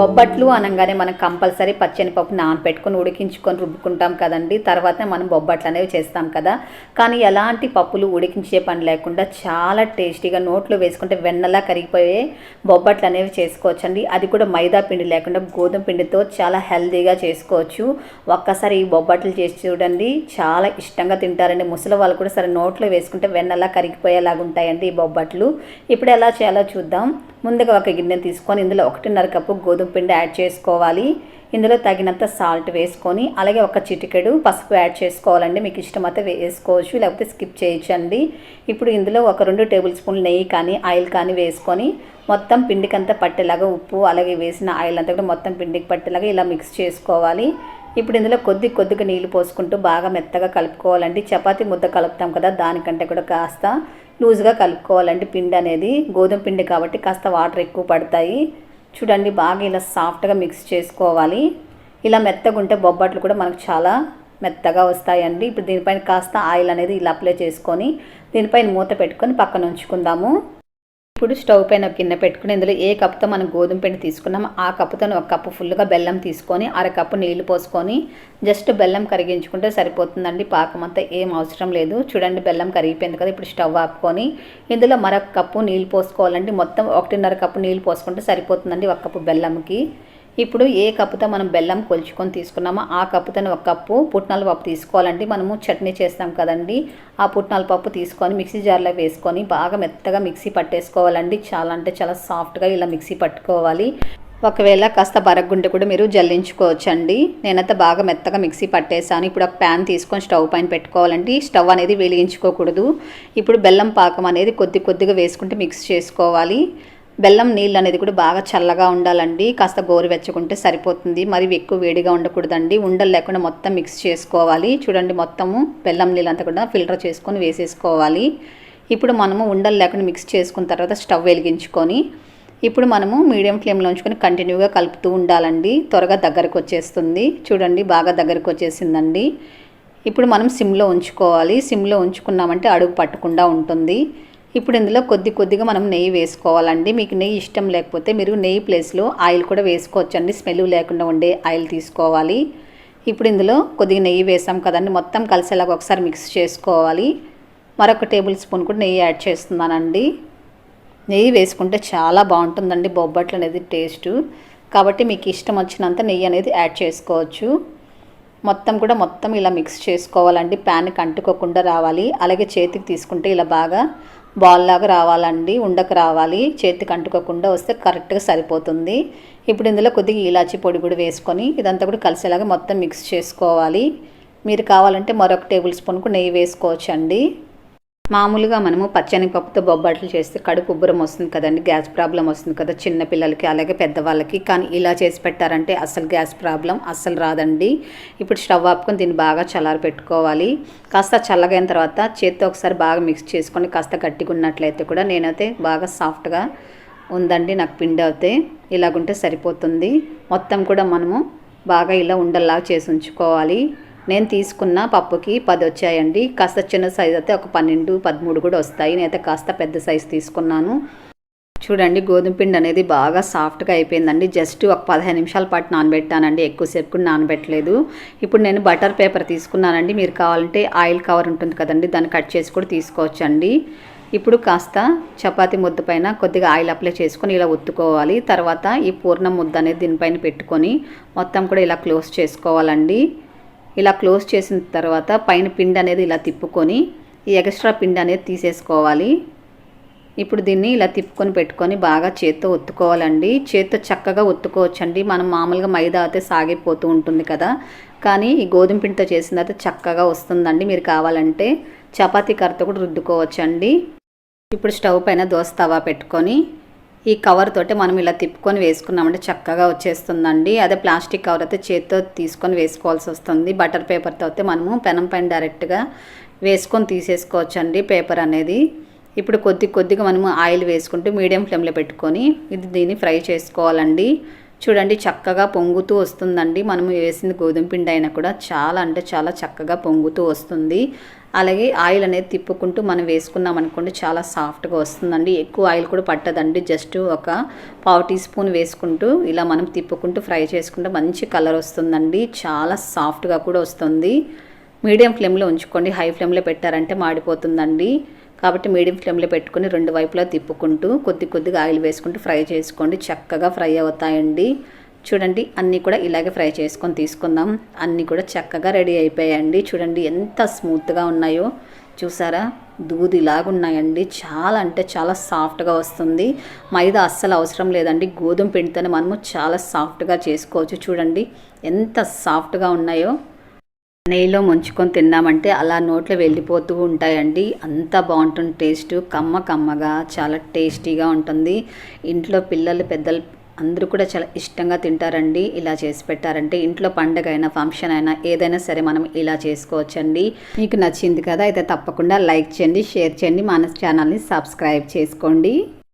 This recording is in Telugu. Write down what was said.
బొబ్బట్లు అనగానే మనం కంపల్సరీ పచ్చని పప్పు నానపెట్టుకొని ఉడికించుకొని రుబ్బుకుంటాం కదండి. తర్వాత మనం బొబ్బట్లు అనేవి చేస్తాం కదా. కానీ ఎలాంటి పప్పులు ఉడికించే పని లేకుండా చాలా టేస్టీగా నోట్లో వేసుకుంటే వెన్నలా కరిగిపోయే బొబ్బట్లు అనేవి చేసుకోవచ్చండి. అది కూడా మైదా పిండి లేకుండా గోధుమ పిండితో చాలా హెల్తీగా చేసుకోవచ్చు. ఒక్కసారి ఈ బొబ్బట్లు చేసి చూడండి. చాలా ఇష్టంగా తింటారండి. ముసలి వాళ్ళు కూడా సరే నోట్లో వేసుకుంటే వెన్నలా కరిగిపోయేలాగా ఉంటాయండి ఈ బొబ్బట్లు. ఇప్పుడు ఎలా చేయాలో చూద్దాం. ముందుగా ఒక గిన్నె తీసుకొని ఇందులో ఒకటిన్నర కప్పు గోధుమ పిండి యాడ్ చేసుకోవాలి. ఇందులో తగినంత సాల్ట్ వేసుకొని అలాగే ఒక చిటికెడు పసుపు యాడ్ చేసుకోవాలండి. మీకు ఇష్టమైతే వేసుకోవచ్చు లేకపోతే స్కిప్ చేయొచ్చండి. ఇప్పుడు ఇందులో ఒక రెండు టేబుల్ స్పూన్లు నెయ్యి కానీ ఆయిల్ కానీ వేసుకొని మొత్తం పిండికంతా పట్టేలాగా ఉప్పు అలాగే వేసిన ఆయిల్ అంతా కూడా మొత్తం పిండికి పట్టేలాగా ఇలా మిక్స్ చేసుకోవాలి. ఇప్పుడు ఇందులో కొద్ది కొద్దిగా నీళ్ళు పోసుకుంటూ బాగా మెత్తగా కలుపుకోవాలండి. చపాతీ ముద్ద కలుపుతాం కదా దానికంటే కూడా కాస్త లూజ్గా కలుపుకోవాలండి పిండి అనేది. గోధుమ పిండి కాబట్టి కాస్త వాటర్ ఎక్కువ పడతాయి. చూడండి బాగా ఇలా సాఫ్ట్గా మిక్స్ చేసుకోవాలి. ఇలా మెత్తగా ఉంటే బొబ్బట్లు కూడా మనకు చాలా మెత్తగా వస్తాయండి. ఇప్పుడు దీనిపైన కాస్త ఆయిల్ అనేది ఇలా అప్లై చేసుకొని దీనిపైన మూత పెట్టుకొని పక్కన ఉంచుకుందాము. ఇప్పుడు స్టవ్ పైన గిన్నె పెట్టుకుని ఇందులో ఏ కప్పుతో మనం గోధుమ పిండి తీసుకున్నామో ఆ కప్పుతో ఒక కప్పు ఫుల్గా బెల్లం తీసుకొని అర కప్పు నీళ్ళు పోసుకొని జస్ట్ బెల్లం కరిగించుకుంటే సరిపోతుందండి. పాకం అంతా ఏం అవసరం లేదు. చూడండి బెల్లం కరిగిపోయింది కదా ఇప్పుడు స్టవ్ ఆపుకొని ఇందులో మరొక కప్పు నీళ్ళు పోసుకోవాలండి. మొత్తం ఒకటిన్నర కప్పు నీళ్ళు పోసుకుంటే సరిపోతుందండి ఒక కప్పు బెల్లంకి. ఇప్పుడు ఏ కప్పుతో మనం బెల్లం కొలుచుకొని తీసుకున్నామో ఆ కప్పుతో ఒక కప్పు పుట్నాల పప్పు తీసుకోవాలండి. మనము చట్నీ చేస్తాం కదండి. ఆ పుట్నాల పప్పు తీసుకొని మిక్సీ జార్లో వేసుకొని బాగా మెత్తగా మిక్సీ పట్టేసుకోవాలండి. చాలా అంటే చాలా సాఫ్ట్గా ఇలా మిక్సీ పట్టుకోవాలి. ఒకవేళ కాస్త బరగ్గుంటే కూడా మీరు జల్లించుకోవచ్చండి. నేనైతే బాగా మెత్తగా మిక్సీ పట్టేసాను ఇప్పుడు ఒక ప్యాన్ తీసుకొని స్టవ్ పైన పెట్టుకోవాలండి. స్టవ్ అనేది వెలిగించుకోకూడదు. ఇప్పుడు బెల్లం పాకం అనేది కొద్ది కొద్దిగా వేసుకుంటే మిక్స్ చేసుకోవాలి. బెల్లం నీళ్ళు అనేది కూడా బాగా చల్లగా ఉండాలండి. కాస్త గోరువెచ్చకుంటే సరిపోతుంది. మరి ఎక్కువ వేడిగా ఉండకూడదండి. ఉండలు లేకుండా మొత్తం మిక్స్ చేసుకోవాలి. చూడండి మొత్తము బెల్లం నీళ్ళు అంతా కూడా ఫిల్టర్ చేసుకొని వేసేసుకోవాలి. ఇప్పుడు మనము ఉండలు లేకుండా మిక్స్ చేసుకున్న తర్వాత స్టవ్ వెలిగించుకొని ఇప్పుడు మనము మీడియం ఫ్లేమ్లో ఉంచుకొని కంటిన్యూగా కలుపుతూ ఉండాలండి. త్వరగా దగ్గరకు వచ్చేస్తుంది. చూడండి బాగా దగ్గరకు వచ్చేసిందండి. ఇప్పుడు మనం సిమ్లో ఉంచుకోవాలి. సిమ్లో ఉంచుకున్నామంటే అడుగు పట్టకుండా ఉంటుంది. ఇప్పుడు ఇందులో కొద్ది కొద్దిగా మనం నెయ్యి వేసుకోవాలండి. మీకు నెయ్యి ఇష్టం లేకపోతే మీరు నెయ్యి ప్లేస్లో ఆయిల్ కూడా వేసుకోవచ్చండి. స్మెల్ లేకుండా ఉండే ఆయిల్ తీసుకోవాలి. ఇప్పుడు ఇందులో కొద్దిగా నెయ్యి వేసాం కదండి. మొత్తం కలిసేలాగా ఒకసారి మిక్స్ చేసుకోవాలి. మరొక టేబుల్ స్పూన్ కూడా నెయ్యి యాడ్ చేస్తున్నానండి. నెయ్యి వేసుకుంటే చాలా బాగుంటుందండి. బొబ్బట్లు అనేది టేస్ట్. కాబట్టి మీకు ఇష్టం వచ్చినంత నెయ్యి అనేది యాడ్ చేసుకోవచ్చు. మొత్తం కూడా మొత్తం ఇలా మిక్స్ చేసుకోవాలండి. ప్యాన్కి అంటుకోకుండా రావాలి. అలాగే చేతికి తీసుకుంటే ఇలా బాగా బాల్ లాగా రావాలండి ఉండకు రావాలి చేతికి అంటుకోకుండా వస్తే కరెక్ట్గా సరిపోతుంది. ఇప్పుడు ఇందులో కొద్దిగా ఇలాచి పొడి కూడా వేసుకొని ఇదంతా కూడా కలిసేలాగా మొత్తం మిక్స్ చేసుకోవాలి. మీరు కావాలంటే మరొక టేబుల్ స్పూన్కు నెయ్యి వేసుకోవచ్చండి. మామూలుగా మనము పచ్చని పప్పుతో బొబ్బట్లు చేస్తే కడుపు ఉబ్బరం వస్తుంది కదండి గ్యాస్ ప్రాబ్లం వస్తుంది కదా చిన్న పిల్లలకి అలాగే పెద్దవాళ్ళకి. కానీ ఇలా చేసి పెట్టారంటే అసలు గ్యాస్ ప్రాబ్లం అస్సలు రాదండి. ఇప్పుడు స్టవ్ ఆపుకొని దీన్ని బాగా చల్లారి పెట్టుకోవాలి. కాస్త చల్లగైన తర్వాత చేత్తో ఒకసారి బాగా మిక్స్ చేసుకొని కాస్త గట్టిగా ఉన్నట్లయితే కూడా నేనైతే బాగా సాఫ్ట్గా ఉందండి నాకు పిండి అయితే ఇలాగుంటే సరిపోతుంది. మొత్తం కూడా మనము బాగా ఇలా ఉండల్లాగా చేసి ఉంచుకోవాలి. నేను తీసుకున్న పప్పుకి పది వచ్చాయండి. కాస్త చిన్న సైజ్ అయితే ఒక పన్నెండు పదమూడు కూడా వస్తాయి. నేనైతే కాస్త పెద్ద సైజ్ తీసుకున్నాను. చూడండి గోధుమ పిండి అనేది బాగా సాఫ్ట్గా అయిపోయిందండి. జస్ట్ ఒక పదిహేను నిమిషాల పాటు నానబెట్టానండి. ఎక్కువసేపు కూడా నానబెట్టలేదు. ఇప్పుడు నేను బటర్ పేపర్ తీసుకున్నానండి. మీరు కావాలంటే ఆయిల్ కవర్ ఉంటుంది కదండి దాన్ని కట్ చేసి కూడా తీసుకోవచ్చండి. ఇప్పుడు కాస్త చపాతి ముద్ద పైన కొద్దిగా ఆయిల్ అప్లై చేసుకొని ఇలా ఒత్తుకోవాలి తర్వాత ఈ పూర్ణ ముద్ద అనేది దీనిపైన పెట్టుకొని మొత్తం కూడా ఇలా క్లోజ్ చేసుకోవాలండి. ఇలా క్లోజ్ చేసిన తర్వాత పైన పిండి అనేది ఇలా తిప్పుకొని ఈ ఎక్స్ట్రా పిండి అనేది తీసేసుకోవాలి. ఇప్పుడు దీన్ని ఇలా తిప్పుకొని పెట్టుకొని బాగా చేత్తో ఒత్తుకోవాలండి. చేత్తో చక్కగా ఒత్తుకోవచ్చండి. మనం మామూలుగా మైదా అయితే సాగిపోతూ ఉంటుంది కదా. కానీ ఈ గోధుమ పిండితో చేసిన తర్వాత చక్కగా వస్తుందండి. మీరు కావాలంటే చపాతీ కర్రతో కూడా రుద్దుకోవచ్చండి. ఇప్పుడు స్టవ్ పైన దోశ తవా పెట్టుకొని ఈ కవర్ తోటి మనం ఇలా తిప్పుకొని వేసుకున్నామంటే చక్కగా వచ్చేస్తుందండి. అదే ప్లాస్టిక్ కవర్ అయితే చేతితో తీసుకొని వేసుకోవాల్సి వస్తుంది. బటర్ పేపర్తో అయితే మనము పెనం పైన డైరెక్ట్గా వేసుకొని తీసేసుకోవచ్చండి పేపర్ అనేది. ఇప్పుడు కొద్ది కొద్దిగా మనము ఆయిల్ వేసుకుంటూ మీడియం ఫ్లేమ్లో పెట్టుకొని ఇది దీన్ని ఫ్రై చేసుకోవాలండి. చూడండి చక్కగా పొంగుతూ వస్తుందండి. మనము వేసింది గోధుమ పిండి అయినా కూడా చాలా అంటే చాలా చక్కగా పొంగుతూ వస్తుంది. అలాగే ఆయిల్ అనేది తిప్పుకుంటూ మనం వేసుకున్నాం అనుకోండి చాలా సాఫ్ట్గా వస్తుందండి. ఎక్కువ ఆయిల్ కూడా పట్టదండి. జస్ట్ ఒక పావు టీ స్పూన్ వేసుకుంటూ ఇలా మనం తిప్పుకుంటూ ఫ్రై చేసుకుంటే మంచి కలర్ వస్తుందండి. చాలా సాఫ్ట్గా కూడా వస్తుంది. మీడియం ఫ్లేమ్లో ఉంచుకోండి. హై ఫ్లేమ్లో పెట్టారంటే మాడిపోతుందండి. కాబట్టి మీడియం ఫ్లేమ్లో పెట్టుకొని రెండు వైపులా తిప్పుకుంటూ కొద్ది కొద్దిగా ఆయిల్ వేసుకుంటూ ఫ్రై చేసుకోండి. చక్కగా ఫ్రై అవుతాయండి. చూడండి అన్నీ కూడా ఇలాగే ఫ్రై చేసుకొని తీసుకుందాం. అన్నీ కూడా చక్కగా రెడీ అయిపోయాయండి. చూడండి ఎంత స్మూత్గా ఉన్నాయో. చూసారా? దూది ఉన్నాయండి. చాలా అంటే చాలా సాఫ్ట్గా వస్తుంది. మైదా అస్సలు అవసరం లేదండి. గోధుమ పిండితోనే మనము చాలా సాఫ్ట్గా చేసుకోవచ్చు. చూడండి ఎంత సాఫ్ట్గా ఉన్నాయో. నెయ్యిలో ముంచుకొని తిన్నామంటే అలా నోట్లో వెళ్ళిపోతూ ఉంటాయండి. అంత బాగుంటుంది టేస్ట్. కమ్మ కమ్మగా చాలా టేస్టీగా ఉంటుంది. ఇంట్లో పిల్లలు పెద్దలు అందరూ కూడా చాలా ఇష్టంగా తింటారండి. ఇలా చేసి పెట్టారంటే ఇంట్లో పండగ అయినా ఫంక్షన్ అయినా ఏదైనా సరే మనం ఇలా చేసుకోవచ్చండి. మీకు నచ్చింది కదా అయితే తప్పకుండా లైక్ చేయండి షేర్ చేయండి. మన ఛానల్ని సబ్స్క్రైబ్ చేసుకోండి.